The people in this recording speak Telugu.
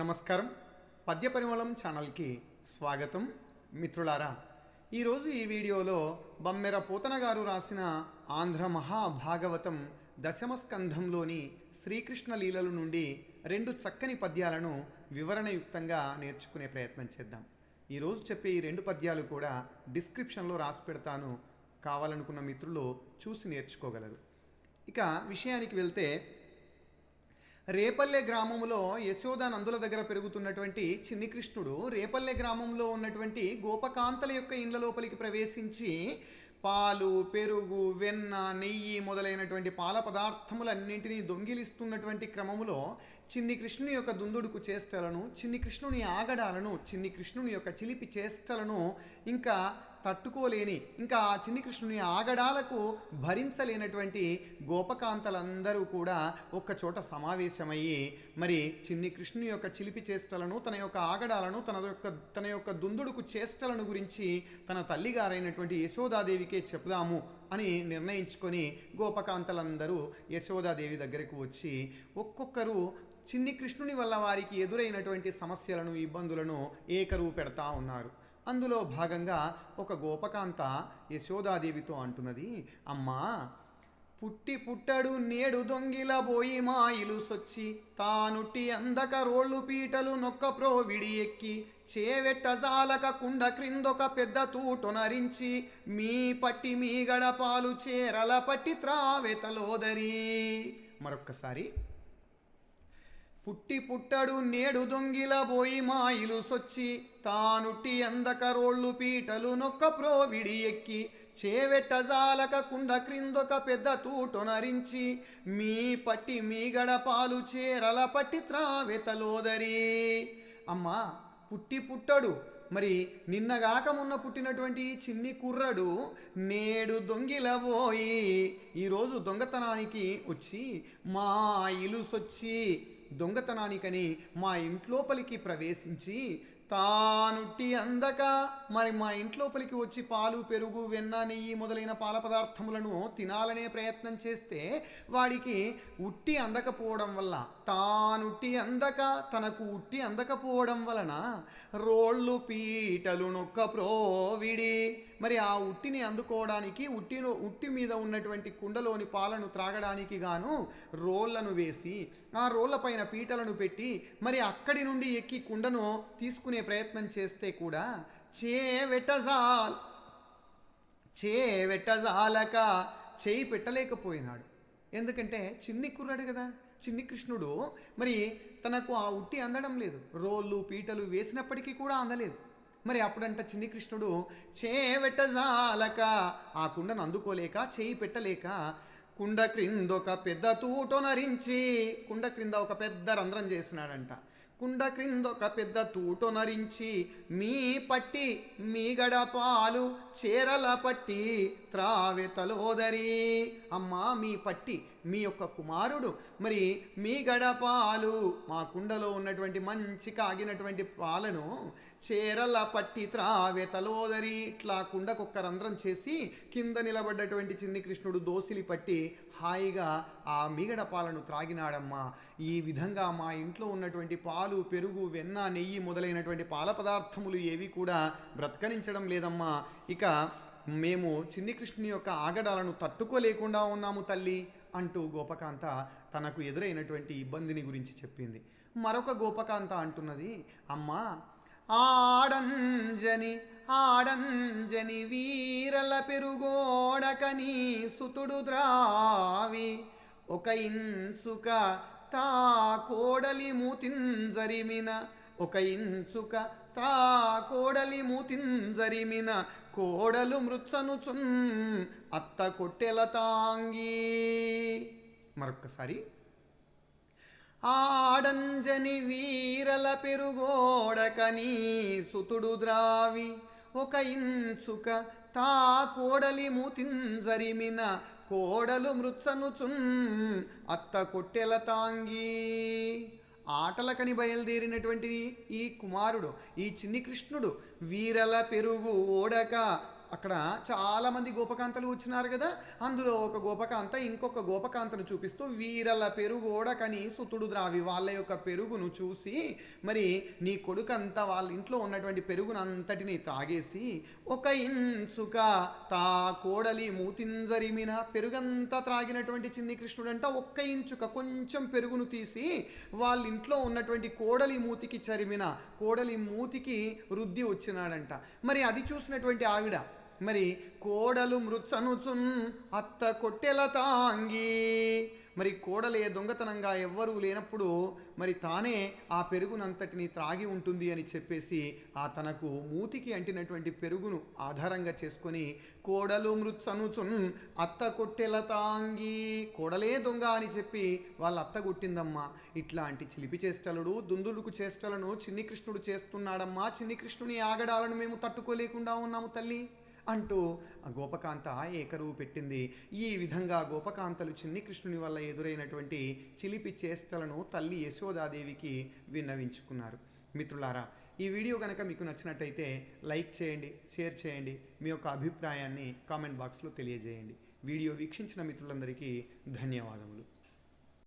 నమస్కారం. పద్య పరిమళం ఛానల్కి స్వాగతం. మిత్రులారా ఈరోజు ఈ వీడియోలో బమ్మెర పోతన గారు రాసిన ఆంధ్ర మహాభాగవతం దశమ స్కంధంలోని శ్రీకృష్ణ లీలల నుండి రెండు చక్కని పద్యాలను వివరణయుక్తంగా నేర్చుకునే ప్రయత్నం చేద్దాం. ఈరోజు చెప్పే ఈ రెండు పద్యాలు కూడా డిస్క్రిప్షన్లో రాసి పెడతాను. కావాలనుకున్న మిత్రులు చూసి నేర్చుకోగలరు. ఇక విషయానికి వెళ్తే రేపల్లె గ్రామంలో యశోద నందుల దగ్గర పెరుగుతున్నటువంటి చిన్ని కృష్ణుడు రేపల్లె గ్రామంలో ఉన్నటువంటి గోపకాంతల యొక్క ఇండ్ల లోపలికి ప్రవేశించి పాలు పెరుగు వెన్న నెయ్యి మొదలైనటువంటి పాల పదార్థములన్నింటినీ దొంగిలిస్తున్నటువంటి క్రమములో చిన్ని కృష్ణుని యొక్క దుందుడుకు చేష్టలను చిన్ని కృష్ణుని ఆగడాలను చిన్ని కృష్ణుని యొక్క చిలిపి చేష్టలను ఇంకా తట్టుకోలేని ఇంకా ఆ చిన్ని కృష్ణుని ఆగడాలకు భరించలేనటువంటి గోపకాంతలందరూ కూడా ఒక్కచోట సమావేశమయ్యి మరి చిన్ని కృష్ణుని యొక్క చిలిపి చేష్టలను తన యొక్క ఆగడాలను తన యొక్క తన యొక్క దుందుడుకు చేష్టలను గురించి తన తల్లిగారైనటువంటి యశోదాదేవికే చెప్దాము అని నిర్ణయించుకొని గోపకాంతలందరూ యశోదాదేవి దగ్గరకు వచ్చి ఒక్కొక్కరు చిన్ని కృష్ణుని వల్ల వారికి ఎదురైనటువంటి సమస్యలను ఇబ్బందులను ఏకరువు పెడతా ఉన్నారు. అందులో భాగంగా ఒక గోపకాంత యశోదాదేవితో అంటున్నది అమ్మా పుట్టి పుట్టడు నేడు దొంగిల బోయి మాయిలు సొచ్చి. తానుట్టి అందక రోళ్ళు పీటలు నొక్క ప్రోవిడి ఎక్కి. చేవెట్ట జాలక కుండ క్రిందొక పెద్ద తూటొనరించి మీ పట్టి మీ గడపాలు చేరల పట్టి త్రావెతలోదరి. మరొక్కసారి. పుట్టి పుట్టడు నేడు దొంగిల బోయి మాయిలు సొచ్చి. తానుట్టి అందక రోళ్ళు పీటలు నొక్క ప్రోవిడి ఎక్కి. చేవెట్ట జాలక కుండ క్రిందొక పెద్ద తూటొనరించి మీ పట్టి మీ గడపాలు చేరల పట్టి త్రావెతలోదరి అమ్మా పుట్టి పుట్టడు. మరి నిన్నగాక మొన్న పుట్టినటువంటి చిన్ని కుర్రడు నేడు దొంగిలబోయి ఈరోజు దొంగతనానికి వచ్చి మా ఇలుసొచ్చి దొంగతనానికని మా ఇంట్లోపలికి ప్రవేశించి తానుట్టి అందక. మరి మా ఇంట్లోపలికి వచ్చి పాలు పెరుగు వెన్న నెయ్యి మొదలైన పాల పదార్థములను తినాలనే ప్రయత్నం చేస్తే వాడికి ఉట్టి అందకపోవడం వల్ల తానుట్టి అందక తనకు ఉట్టి అందకపోవడం వలన రోళ్ళు పీటలు నొక్క ప్రోవిడి. మరి ఆ ఉట్టిని అందుకోవడానికి ఉట్టిలో ఉట్టి మీద ఉన్నటువంటి కుండలోని పాలను త్రాగడానికి గాను రోళ్ళను వేసి ఆ రోళ్ళ పైన పీటలను పెట్టి మరి అక్కడి నుండి ఎక్కి కుండను తీసుకునే ప్రయత్నం చేస్తే కూడా చే వెట్టజాల్ చే వెట్టజాలక చేయి పెట్టలేకపోయినాడు. ఎందుకంటే చిన్ని కుర్రాడు కదా చిన్ని కృష్ణుడు మరి తనకు ఆ ఉట్టి అందడం లేదు. రోళ్ళు పీటలు వేసినప్పటికీ కూడా అందలేదు. మరి అప్పుడంట చిన్ని కృష్ణుడు చేవెట్టజాలక ఆ కుండను అందుకోలేక చేయి పెట్టలేక కుండ క్రిందొక పెద్ద తూటొనరించి కుండ క్రింద ఒక పెద్ద రంధ్రం చేసినాడంట కుండ క్రిందొక పెద్ద తూటొనరించి మీ పట్టి మీ గడపాలు చీరల పట్టి త్రావెతలోదరి అమ్మా మీ పట్టి మీ యొక్క కుమారుడు. మరి మీ గడపాలు మా కుండలో ఉన్నటువంటి మంచి కాగినటువంటి పాలను చేరల పట్టి త్రావెతలోదరి ఇట్లా కుండకొక్క రంధ్రం చేసి కింద నిలబడ్డటువంటి చిన్ని కృష్ణుడు దోసిలి పట్టి హాయిగా ఆ మిగడ పాలను త్రాగినాడమ్మా. ఈ విధంగా మా ఇంట్లో ఉన్నటువంటి పాలు పెరుగు వెన్న నెయ్యి మొదలైనటువంటి పాల పదార్థములు ఏవి కూడా బ్రతకనించడం లేదమ్మా. ఇక మేము చిన్ని కృష్ణుని యొక్క ఆగడాలను తట్టుకోలేకుండా ఉన్నాము తల్లి అంటూ గోపకాంత తనకు ఎదురైనటువంటి ఇబ్బందిని గురించి చెప్పింది. మరొక గోపకాంత అంటున్నది అమ్మా ఆడంజని ఆడంజని వీరల పెరుగోడకని సుతుడు ద్రావి ఒక ఇంచుక తా కోడలి మూతింజరిమిన ఒక ఇంచుక తా కోడలి మూతింజరిమిన కోడలు మృత్సనుచున్ అత్త కొట్టెల తాంగి. మరొక్కసారి. ఆడంజని వీరల పెరుగోడకని సుతుడు ద్రావి. ఒక ఇంచుక తా కోడలి మూతింజరిమిన కోడలు మృత్సనుచున్ అత్త కొట్టెల తాంగి. ఆటలకని బయలుదేరినటువంటి ఈ కుమారుడు ఈ చిన్ని కృష్ణుడు వీరల పెరుగు ఓడక అక్కడ చాలామంది గోపకాంతలు వచ్చినారు కదా. అందులో ఒక గోపకాంత ఇంకొక గోపకాంతను చూపిస్తూ వీరల పెరుగు ఓడకని సుతుడు ద్రావి వాళ్ళ యొక్క పెరుగును చూసి మరి నీ కొడుకంతా వాళ్ళ ఇంట్లో ఉన్నటువంటి పెరుగును అంతటిని త్రాగేసి ఒక ఇంచుక తా కోడలి మూతింజరిమిన పెరుగంతా త్రాగినటువంటి చిన్ని కృష్ణుడంట ఒక్క ఇంచుక కొంచెం పెరుగును తీసి వాళ్ళ ఇంట్లో ఉన్నటువంటి కోడలి మూతికి చరిమిన కోడలి మూతికి రుద్ది వచ్చినాడంట. మరి అది చూసినటువంటి ఆవిడ మరి కోడలు మృత్సనుచున్ అత్త కొట్టెల తాంగి. మరి కోడలే దొంగతనంగా ఎవ్వరూ లేనప్పుడు మరి తానే ఆ పెరుగునంతటిని త్రాగి ఉంటుంది అని చెప్పేసి ఆ తనకు మూతికి అంటినటువంటి పెరుగును ఆధారంగా చేసుకొని కోడలు మృత్సనుచున్ అత్త కొట్టెల తాంగి. కోడలే దొంగ అని చెప్పి వాళ్ళ అత్త కొట్టిందమ్మా. ఇట్లాంటి చిలిపి చేష్టలుడు దుందుడుకు చేష్టలను చిన్ని కృష్ణుడు చేస్తున్నాడమ్మా. చిన్ని కృష్ణుని ఆగడాలను మేము తట్టుకోలేకుండా ఉన్నాము తల్లి. అంటూ గోపకాంత ఏకరువు పెట్టింది. ఈ విధంగా గోపకాంతలు చిన్ని కృష్ణుని వల్ల ఎదురైనటువంటి చిలిపి చేష్టలను తల్లి యశోదాదేవికి విన్నవించుకున్నారు. మిత్రులారా ఈ వీడియో కనుక మీకు నచ్చినట్టయితే లైక్ చేయండి షేర్ చేయండి మీ యొక్క అభిప్రాయాన్ని కామెంట్ బాక్స్లో తెలియజేయండి. వీడియో వీక్షించిన మిత్రులందరికీ ధన్యవాదములు.